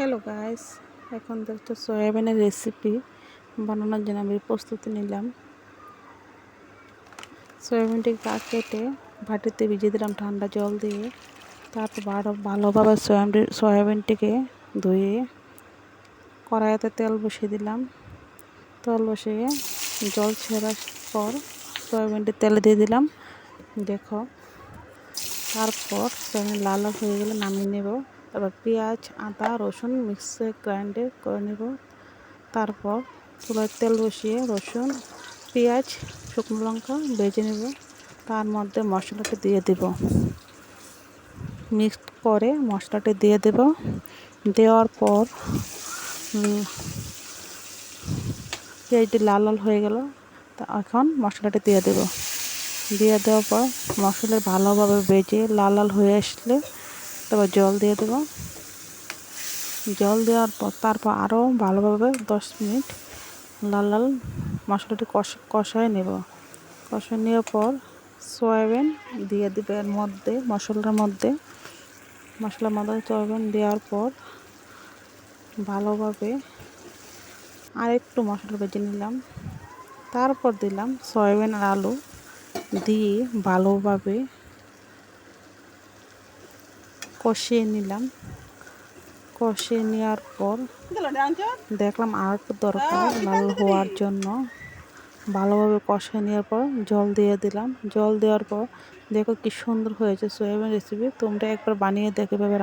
Hello guys এখন দেখছ সয়াবিনের রেসিপি বানানোর জন্য আমি প্রস্তুতি নিলাম। সয়াবিনটিকে কেটে ভাটিতে ভিজিয়ে দিলাম ঠান্ডা জল দিয়ে। তারপর ভালো ভালোভাবে সয়াবিন, সয়াবিনটিকে ধুয়ে কড়াইতে তেল বসিয়ে দিলাম। তেল বসিয়ে জল ছেড়ার পর সয়াবিনটি তেলে দিয়ে দিলাম। দেখো, তারপর সয়াবিন লাল হয়ে গেলে নামিয়ে নেব। তারপর পেঁয়াজ, আদা, রসুন মিক্সে গ্রাইন্ডে করে নেব। তারপর চুলায় তেল বসিয়ে রসুন, পেঁয়াজ, শুকনো লঙ্কা ভেজে নেব। তার মধ্যে মশলাটা দিয়ে দেব। মিক্স করে মশলাটি দিয়ে দেব। দেওয়ার পর পেঁয়াজটি লাল লাল হয়ে গেল। তা এখন মশলাটি দিয়ে দেব। দিয়ে দেওয়ার পর মশলা ভালোভাবে ভেজে লাল লাল হয়ে আসলে তারপর জল দিয়ে দেবো। জল দেওয়ার পর তারপর আরও ভালোভাবে দশ মিনিট লাল লাল মশলাটি কষ, কষায় নেব। কষায় নেওয়ার পর সয়াবিন দিয়ে দেবে এর মধ্যে, মশলার মধ্যে। মশলার মধ্যে সয়াবিন দেওয়ার পর ভালোভাবে আর একটু মশলা ভেজে নিলাম। তারপর দিলাম সয়াবিন আর আলু দিয়ে ভালোভাবে কষিয়ে নিলাম। কষিয়ে নেওয়ার পর দেখলাম আর একটু দরকার লাল হওয়ার জন্য। ভালোভাবে কষিয়ে নেওয়ার পর জল দিয়ে দিলাম। জল দেওয়ার পর দেখো কি সুন্দর হয়েছে সয়াবিন রেসিপি তোমরা একবার বানিয়ে দেখে রান্না